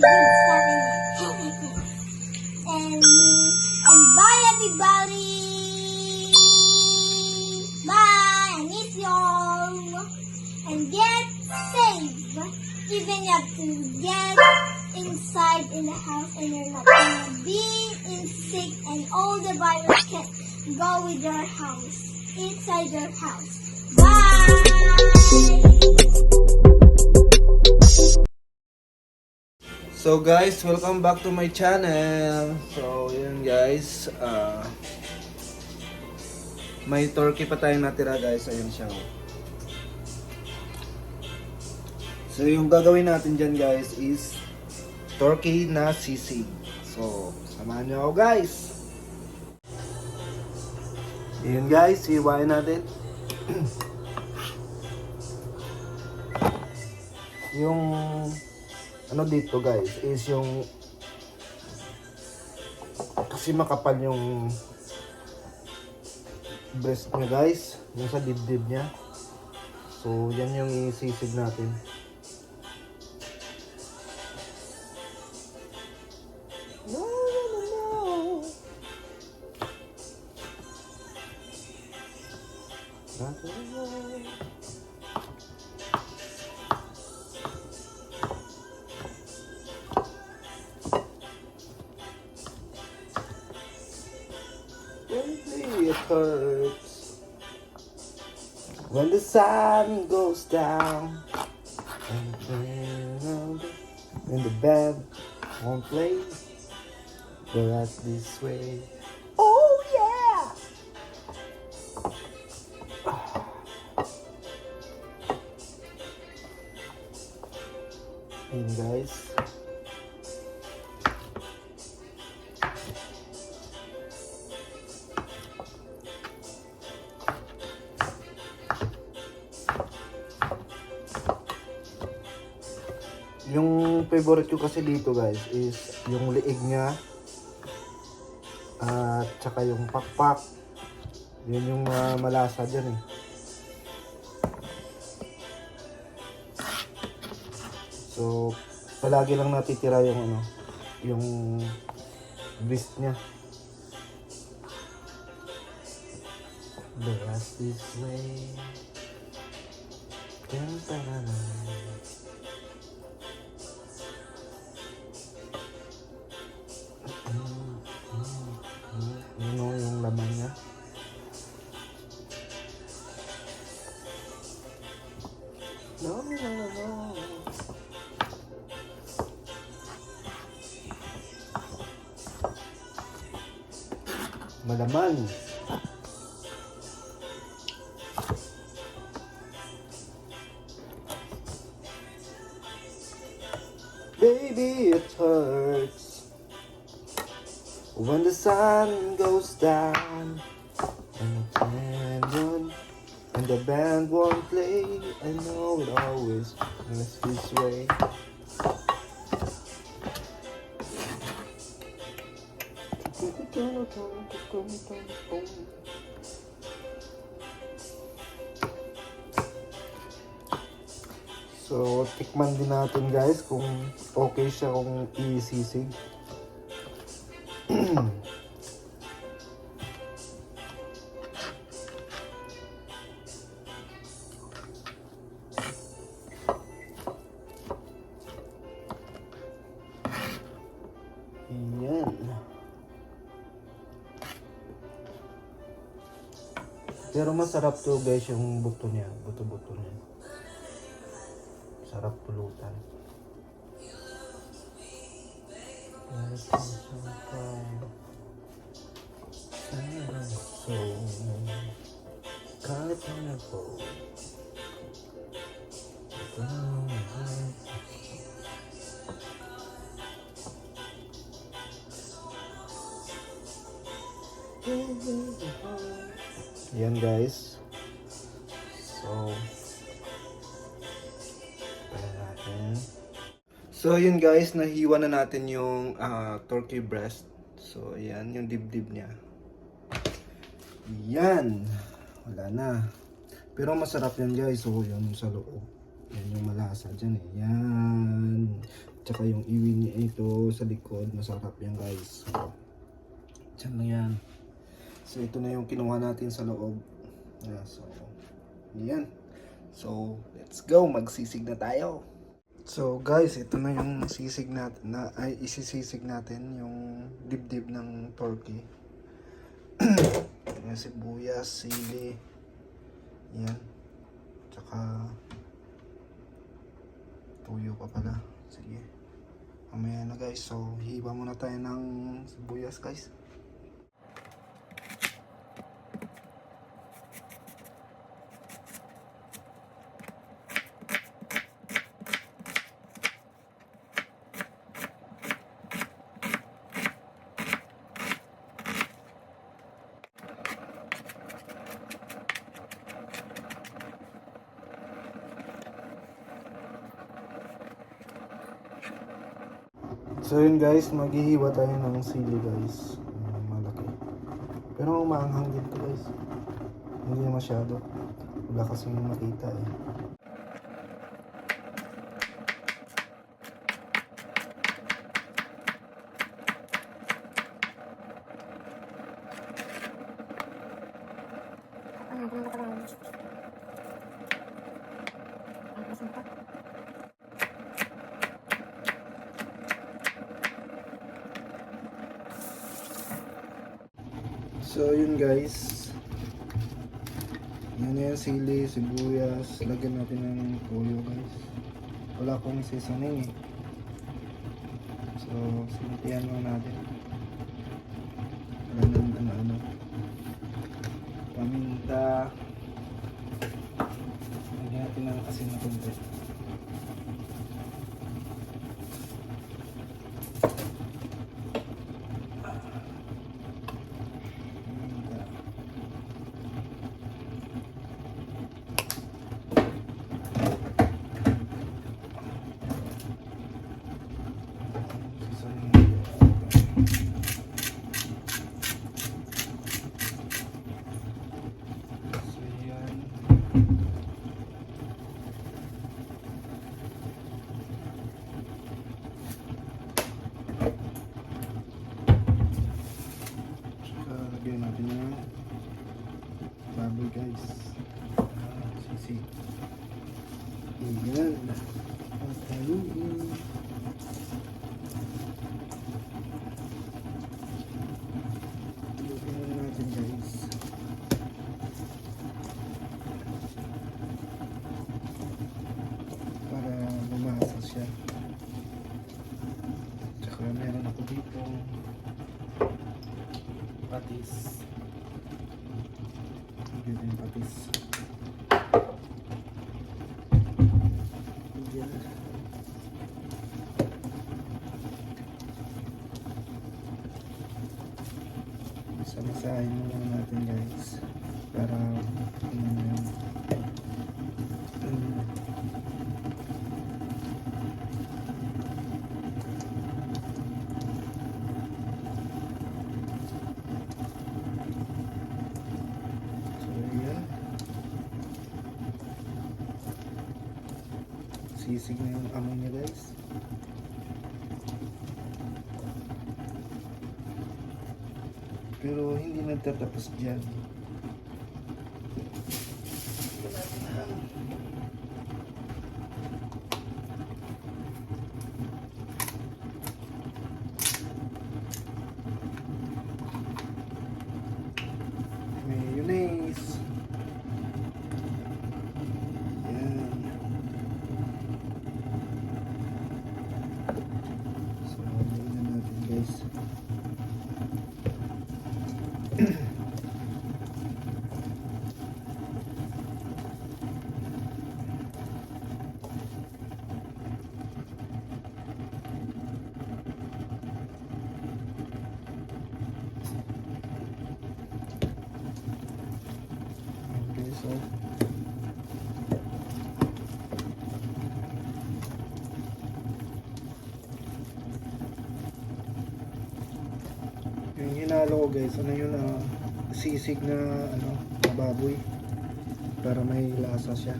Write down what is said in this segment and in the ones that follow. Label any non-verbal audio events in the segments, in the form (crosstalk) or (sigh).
And and bye everybody. Bye. I miss y'all. And get safe. Even if you get inside in the house and you're not gonna be in sick and all the virus can go with your house. Inside your house. Bye. So guys, welcome back to my channel. So yun guys, ah may turkey pa tayong natira guys. Ayun siya. oh. So yung gagawin natin dyan guys is turkey na sisig. So, samahan nyo ako guys. Yun guys, hiwain natin. (clears throat) yung ano dito guys is yung kasi makapal yung breast niya guys yung sa dibdib niya. So yan yung isisig natin hurts when the sun goes down and and the bed won't play. But that's this way. Oh yeah! (sighs) Yun guys. Favorite ko kasi dito guys is yung liig niya at saka yung pakpak. Yun yung mga malasa dyan eh. So, palagi lang natitira yung ano, yung wrist niya. The rest this way. Dun, Malaman. So, tikman din natin guys kung okay siya kung isisig. (clears throat) Pero masarap to guys yung buto niya, buto-buto niya. Sarap pulutan. So, kahit ano po. Ito Yan guys. So. So, yun guys, nahiwa na natin yung ah, turkey breast. So, yan, yung dibdib niya. Yan. Wala na. Pero masarap yan guys. So, yan sa loob. Yan yung malasa dyan eh. Yan. Tsaka yung iwi niya ito sa likod. Masarap yan guys. So, dyan na yan. So, ito na yung kinuha natin sa loob. Yeah, so, yan. So, let's go. Magsisig na tayo. So, guys, ito na yung sisig natin. Na, ay, isisisig natin yung dibdib ng turkey. (clears throat) yung sibuyas, sili. Yan. Tsaka, tuyo pa pala. Sige. Mamaya na guys. So, hiwa muna tayo ng sibuyas guys. So yun guys, maghihiwa tayo ng sili guys. Malaki. Pero maanghang din to guys. Hindi na masyado. Wala kasing makita eh. So yun guys. Yan na yung sili, sibuyas. Lagyan natin ng toyo guys. Wala akong seasoning eh. So, sinitihan mo natin. Wala nang ano-ano. Paminta. Lagyan natin ng asin na konti. Paminta. Seasoning. So, yan. Tsaka lagyan natin yung baboy guys. Ah, sisi. Ayan. At haluin. Haluin na natin guys. Para lumasa siya. Tsaka meron ako dito patis. Dito yung patis. Diyan. Samasahin muna natin guys. Para ano yun. Mm. So, ayan. Sisig na yung amoy niya guys. Pero hindi nagtatapos dyan. Mayonnaise. Yan. So, lagyan na natin guys. ko. Yung hinalo ko guys, ano yun ah, sisig na ano, na baboy. Para may lasa siya.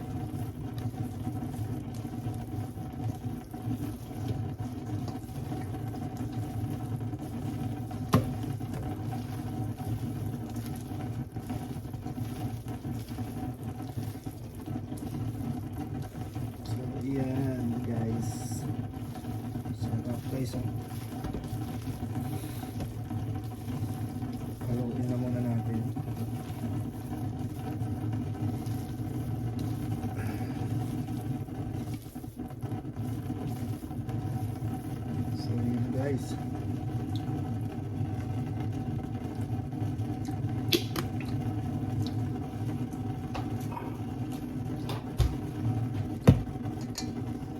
So, yan guys. Sarap guys. Oh. Haluin na muna natin. So, yun guys.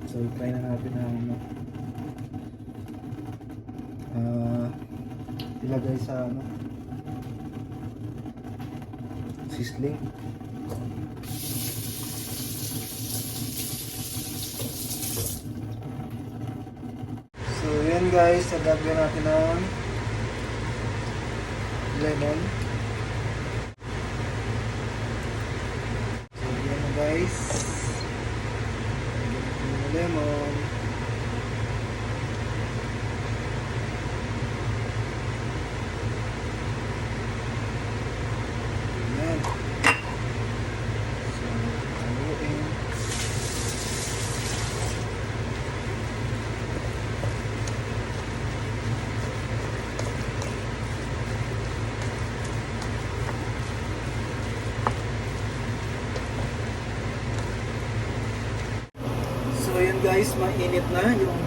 So, try na natin na ano. Ah, ilagay sa ano. Sisling. So, yan guys, lagyan natin ng lemon. So, yan guys. Lagyan natin lemon. Ayan. So, haluin. Guys, mainit na yung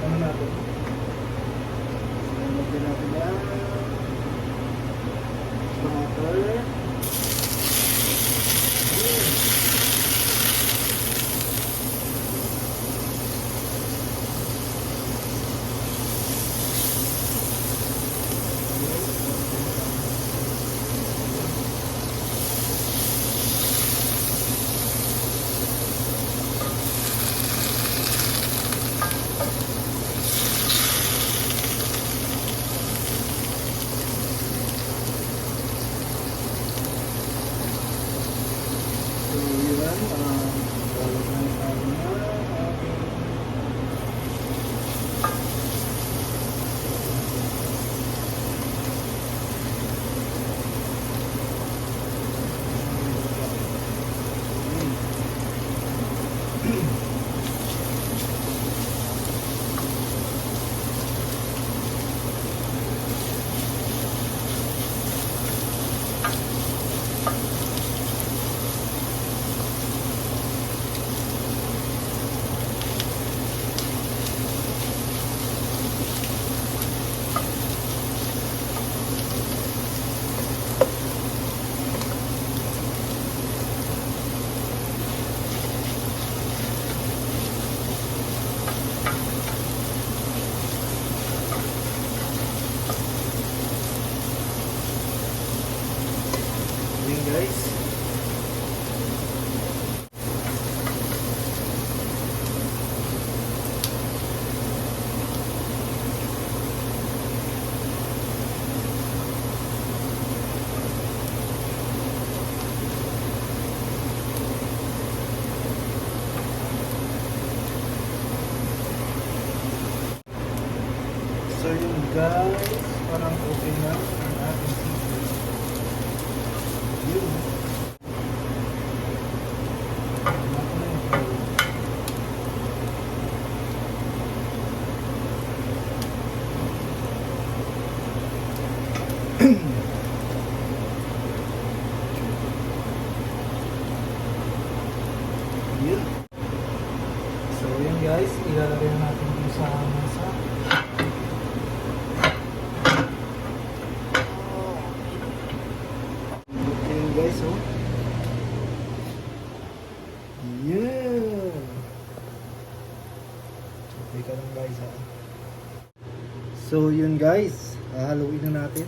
So yun guys, hahaluin na natin.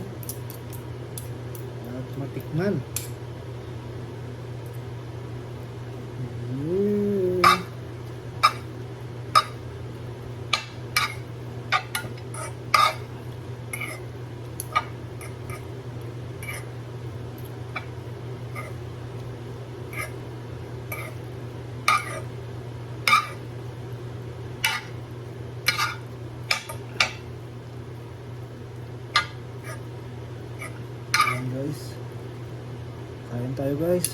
At matikman. Kain tayo guys.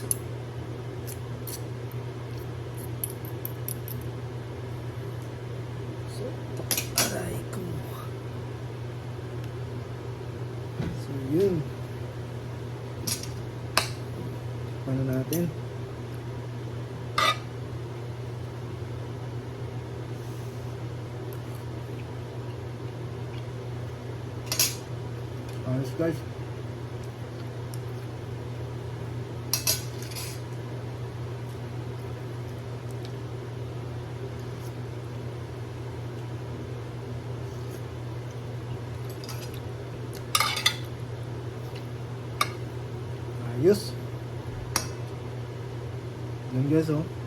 So, aray ko. So, yun. Ano natin? Ayos guys. Ayos. Yan guys oh.